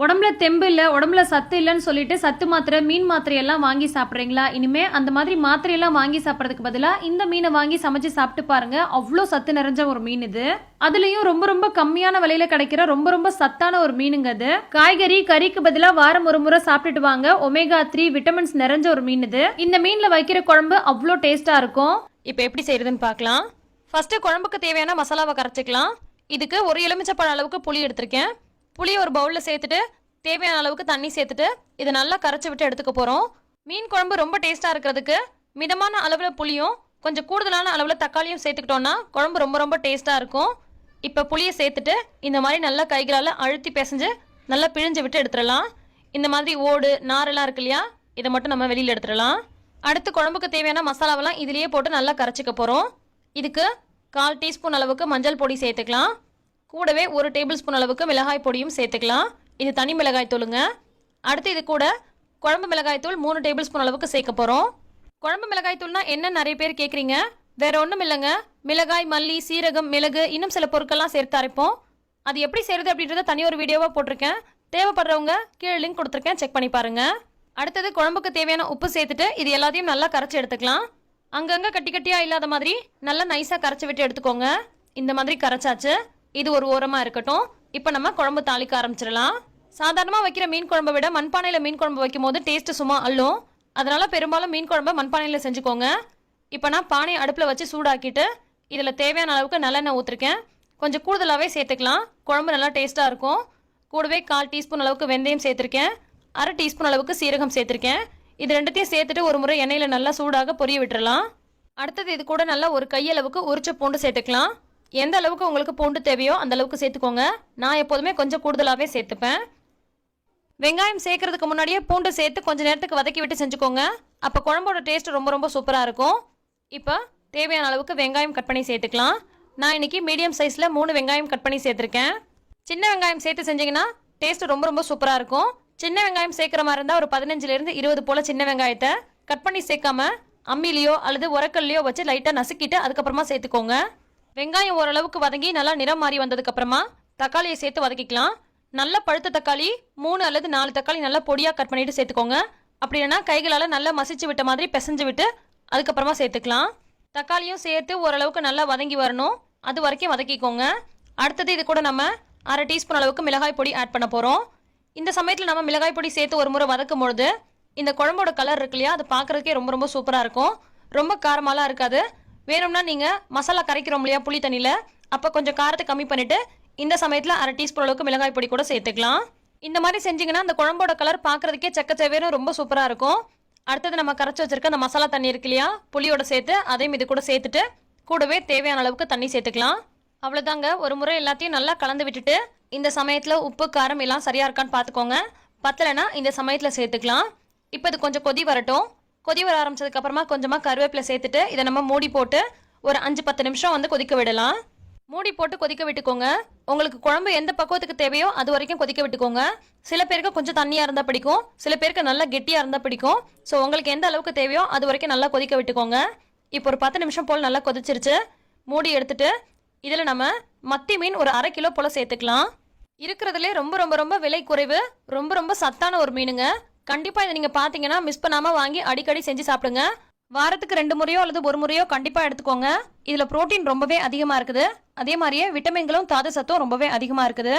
உடம்புல தெம்பு இல்லை உடம்புல சத்து இல்லைன்னு சொல்லிட்டு சத்து மாத்திரை மீன் மாத்திரையெல்லாம் வாங்கி சாப்பிட்றீங்களா? இனிமே அந்த மாதிரி மாத்திரையெல்லாம் வாங்கி சாப்பிட்றதுக்கு பதிலாக இந்த மீனை வாங்கி சமைச்சு சாப்பிட்டு பாருங்க. அவ்வளோ சத்து நிறைஞ்ச ஒரு மீன் இது. அதுலயும் ரொம்ப ரொம்ப கம்மியான விலையில கிடைக்கிற ரொம்ப ரொம்ப சத்தான ஒரு மீனுங்க அது. காய்கறி கறிக்கு பதிலாக வாரம் ஒரு முறை சாப்பிட்டுட்டு வாங்க. ஒமேகா த்ரீ விட்டமின்ஸ் நிறைஞ்ச ஒரு மீன் இது. இந்த மீன்ல வைக்கிற குழம்பு அவ்வளோ டேஸ்டா இருக்கும். இப்போ எப்படி செய்யறதுன்னு பார்க்கலாம் ஃபர்ஸ்ட் குழம்புக்கு தேவையான மசாலாவை கரைச்சிக்கலாம். இதுக்கு ஒரு எலுமிச்சப்பழம் அளவுக்கு புளி எடுத்திருக்கேன். புளி ஒரு பவுலில் சேர்த்துட்டு தேவையான அளவுக்கு தண்ணி சேர்த்துட்டு இதை நல்லா கரைச்சி விட்டு எடுத்துக்க போகிறோம் மீன் குழம்பு ரொம்ப டேஸ்ட்டாக இருக்கிறதுக்கு மிதமான அளவில் புளியும் கொஞ்சம் கூடுதலான அளவில் தக்காளியும் சேர்த்துக்கிட்டோன்னா குழம்பு ரொம்ப ரொம்ப டேஸ்ட்டாக இருக்கும். இப்போ புளியை சேர்த்துட்டு இந்த மாதிரி நல்லா கைகளால் அழுத்தி பிசைஞ்சு நல்லா பிழிஞ்சு விட்டு எடுத்துடலாம். இந்த மாதிரி ஓடு நாரெல்லாம் இருக்கு இல்லையா இதை மட்டும் நம்ம வெளியில் எடுத்துடலாம். அடுத்து குழம்புக்கு தேவையான மசாலாவெல்லாம் இதுலேயே போட்டு நல்லா கரைச்சிக்க போகிறோம் இதுக்கு கால் டீஸ்பூன் அளவுக்கு மஞ்சள் பொடி சேர்த்துக்கலாம். கூடவே ஒரு டேபிள் ஸ்பூன் அளவுக்கு மிளகாய் பொடியும் சேர்த்துக்கலாம். இது தனி மிளகாய் தூளுங்க. அடுத்து இது கூட குழம்பு மிளகாய் தூள் மூணு டேபிள் ஸ்பூன் அளவுக்கு சேர்க்க போகிறோம் குழம்பு மிளகாய் தூள்னா என்ன நிறைய பேர் கேட்குறீங்க வேற ஒன்றும் இல்லைங்க. மிளகாய் மல்லி சீரகம் மிளகு இன்னும் சில பொருட்கள்லாம் சேர்த்து அரைப்போம். அது எப்படி செய்கிறது அப்படின்றத தனி ஒரு வீடியோவாக போட்டிருக்கேன். தேவைப்படுறவங்க கீழே லிங்க் கொடுத்துருக்கேன். செக் பண்ணி பாருங்க. அடுத்தது குழம்புக்கு தேவையான உப்பு சேர்த்துட்டு இது எல்லாத்தையும் நல்லா கரைச்சி எடுத்துக்கலாம். அங்கங்கே கட்டி கட்டியாக இல்லாத மாதிரி நல்லா நைஸாக கரைச்சி விட்டு எடுத்துக்கோங்க. இந்த மாதிரி கரைச்சாச்சு. இது ஒரு ஓரமாக இருக்கட்டும். இப்போ நம்ம குழம்பு தாளிக்க ஆரம்பிச்சிடலாம். சாதாரணமாக வைக்கிற மீன் குழம்பை விட மண்பானையில் மீன் குழம்பு வைக்கும் போது டேஸ்ட்டு சும்மா அள்ளும். அதனால் பெரும்பாலும் மீன் குழம்பை மண்பானையில் செஞ்சுக்கோங்க. இப்போ நான் பானையை அடுப்பில் வச்சு சூடாக்கிட்டு இதில் தேவையான அளவுக்கு நல்லெண்ணெய் ஊற்றிருக்கேன் கொஞ்சம் கூடுதலாகவே சேர்த்துக்கலாம். குழம்பு நல்லா டேஸ்ட்டாக இருக்கும். கூடவே கால் டீஸ்பூன் அளவுக்கு வெந்தயம் சேர்த்துருக்கேன். அரை டீஸ்பூன் அளவுக்கு சீரகம் சேர்த்துருக்கேன். இது ரெண்டுத்தையும் சேர்த்துட்டு ஒரு முறை எண்ணெயில் நல்லா சூடாக பொரிய விட்டுறலாம். அடுத்தது இது கூட நல்லா ஒரு கையளவுக்கு உரிச்ச பூண்டு சேர்த்துக்கலாம். எந்த அளவுக்கு உங்களுக்கு பூண்டு தேவையோ அந்த அளவுக்கு சேர்த்துக்கோங்க. நான் எப்போதுமே கொஞ்சம் கூடுதலாகவே சேர்த்துப்பேன். வெங்காயம் சேர்க்கறதுக்கு முன்னாடியே பூண்டு சேர்த்து கொஞ்சம் நேரத்துக்கு வதக்கி விட்டு செஞ்சுக்கோங்க. அப்போ குழம்போட டேஸ்ட் ரொம்ப ரொம்ப சூப்பராக இருக்கும். இப்போ தேவையான அளவுக்கு வெங்காயம் கட் பண்ணி சேர்த்துக்கலாம். நான் இன்னைக்கு மீடியம் சைஸில் மூணு வெங்காயம் கட் பண்ணி சேர்த்துருக்கேன். சின்ன வெங்காயம் சேர்த்து செஞ்சீங்கன்னா டேஸ்ட் ரொம்ப ரொம்ப சூப்பராக இருக்கும். சின்ன வெங்காயம் சேர்க்குற மாதிரி இருந்தால் ஒரு பதினஞ்சுலேருந்து இருபது போல் சின்ன வெங்காயத்தை கட் பண்ணி சேர்க்காம அம்மிலேயோ அல்லது உரக்கல்லையோ வச்சு லைட்டாக நசுக்கிட்டு அதுக்கப்புறமா சேர்த்துக்கோங்க. வெங்காயம் ஓரளவுக்கு வதங்கி நல்லா நிறம் மாறி வந்ததுக்கப்புறமா தக்காளியை சேர்த்து வதக்கிக்கலாம். நல்ல பழுத்த தக்காளி மூணு அல்லது நாலு தக்காளி நல்லா பொடியாக கட் பண்ணிட்டு சேர்த்துக்கோங்க. அப்படி இல்லைன்னா கைகளால் நல்லா மசிச்சு விட்ட மாதிரி பிசைஞ்சு விட்டு அதுக்கப்புறமா சேர்த்துக்கலாம். தக்காளியும் சேர்த்து ஓரளவுக்கு நல்லா வதங்கி வரணும். அது வரைக்கும் வதக்கிக்கோங்க. அடுத்தது இது கூட நம்ம அரை டீஸ்பூன் அளவுக்கு மிளகாய் பொடி ஆட் பண்ண போகிறோம் இந்த சமயத்தில் நம்ம மிளகாய் பொடி சேர்த்து ஒரு முறை வதக்கும் பொழுது இந்த குழம்போட கலர் இருக்கு இல்லையா அது பார்க்குறதுக்கே ரொம்ப ரொம்ப சூப்பராக இருக்கும். ரொம்ப காரமாலாம் இருக்காது. வேணும்னா நீங்கள் மசாலா கரைக்கிறோம் இல்லையா புளி தண்ணியில்? அப்போ கொஞ்சம் காரத்தை கம்மி பண்ணிவிட்டு இந்த சமயத்தில் அரை டீஸ்பூன் அளவுக்கு மிளகாய் பொடி கூட சேர்த்துக்கலாம். இந்த மாதிரி செஞ்சிங்கன்னா அந்த குழம்போட கலர் பார்க்குறதுக்கே செக்கச்சவேரும் ரொம்ப சூப்பராக இருக்கும். அடுத்தது நம்ம கரைச்சி வச்சிருக்க அந்த மசாலா தண்ணி இருக்கு இல்லையா புளியோட சேர்த்து அதையும் இது கூட சேர்த்துட்டு கூடவே தேவையான அளவுக்கு தண்ணி சேர்த்துக்கலாம். அவ்வளோதாங்க ஒரு முறை எல்லாத்தையும் நல்லா கலந்து விட்டுட்டு இந்த சமயத்தில் உப்பு காரம் எல்லாம் சரியாக இருக்கான்னு பார்த்துக்கோங்க. பத்தலைன்னா இந்த சமயத்தில் சேர்த்துக்கலாம். இப்போ இது கொஞ்சம் கொதி வரட்டும். கொதி வர ஆரம்பிச்சதுக்கு அப்புறமா கொஞ்சமாக கருவேப்பிலை சேர்த்துட்டு இதை நம்ம மூடி போட்டு ஒரு அஞ்சு பத்து நிமிஷம் வந்து கொதிக்க விடலாம். மூடி போட்டு கொதிக்க விட்டுக்கோங்க. உங்களுக்கு குழம்பு எந்த பக்குவத்துக்கு தேவையோ அது வரைக்கும் கொதிக்க விட்டுக்கோங்க. சில பேருக்கு கொஞ்சம் தண்ணியாக இருந்தால் பிடிக்கும். சில பேருக்கு நல்லா கெட்டியாக இருந்தால் பிடிக்கும். ஸோ உங்களுக்கு எந்த அளவுக்கு தேவையோ அது வரைக்கும் நல்லா கொதிக்க விட்டுக்கோங்க. இப்போ ஒரு பத்து நிமிஷம் போல் நல்லா கொதிச்சிருச்சு. மூடி எடுத்துட்டு இதில் நம்ம மத்தி மீன் ஒரு அரை கிலோ போல் சேர்த்துக்கலாம். இருக்கிறதுலே ரொம்ப ரொம்ப ரொம்ப விலை குறைவு. ரொம்ப ரொம்ப சத்தான ஒரு மீனுங்க. கண்டிப்பாக இதை நீங்கள் பார்த்தீங்கன்னா மிஸ் பண்ணாமல் வாங்கி அடிக்கடி செஞ்சு சாப்பிடுங்க. வாரத்துக்கு ரெண்டு முறையோ அல்லது ஒரு முறையோ கண்டிப்பாக எடுத்துக்கோங்க. இதில் புரோட்டீன் ரொம்பவே அதிகமாக இருக்குது. அதே மாதிரியே விட்டமின்களும் தாது சத்தும் ரொம்பவே அதிகமாக இருக்குது.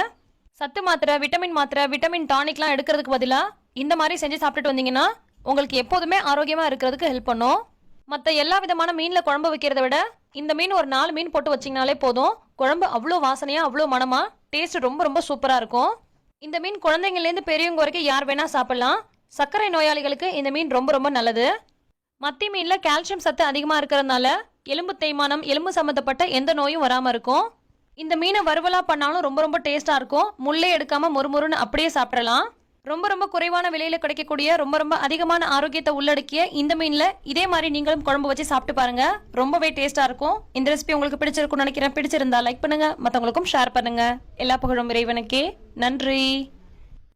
சத்து மாத்திரை விட்டமின் மாத்திரை விட்டமின் டானிக்லாம் எடுக்கிறதுக்கு பதிலாக இந்த மாதிரி செஞ்சு சாப்பிட்டுட்டு வந்தீங்கன்னா உங்களுக்கு எப்போதுமே ஆரோக்கியமாக இருக்கிறதுக்கு ஹெல்ப் பண்ணும். மற்ற எல்லா விதமான மீனில் குழம்பு வைக்கிறத விட இந்த மீன் ஒரு நாலு மீன் போட்டு வச்சிங்கனாலே போதும். குழம்பு அவ்வளோ வாசனையாக அவ்வளோ மனமாக டேஸ்ட் ரொம்ப ரொம்ப சூப்பராக இருக்கும். இந்த மீன் குழந்தைங்கள்லேருந்து பெரியவங்க வரைக்கும் யார் வேணால் சாப்பிடலாம். சர்க்கரை நோயாளிகளுக்கு இந்த மீன் ரொம்ப ரொம்ப நல்லது. மத்தி மீனில் கால்சியம் சத்து அதிகமாக இருக்கிறதுனால எலும்பு தேய்மானம் எலும்பு சம்மந்தப்பட்ட எந்த நோயும் வராமல் இருக்கும். இந்த மீனை வறுவலாக பண்ணாலும் ரொம்ப ரொம்ப டேஸ்ட்டாக இருக்கும். முள்ளே எடுக்காமல் மொறுமொறுன்னு அப்படியே சாப்பிடலாம். ரொம்ப ரொம்ப குறைவான விலையில் கிடைக்கக்கூடிய ரொம்ப ரொம்ப அதிகமான ஆரோக்கியத்தை உள்ளடக்கிய இந்த மீனில் இதே மாதிரி நீங்களும் குழம்பு வச்சு சாப்பிட்டு பாருங்க. ரொம்பவே டேஸ்ட்டாக இருக்கும். இந்த ரெசிபி உங்களுக்கு பிடிச்சிருக்கும்னு நினைக்கிறேன். பிடிச்சிருந்தா லைக் பண்ணுங்க. மற்றவங்களுக்கும் ஷேர் பண்ணுங்க. எல்லா புகழும் இறைவனுக்கே. நன்றி.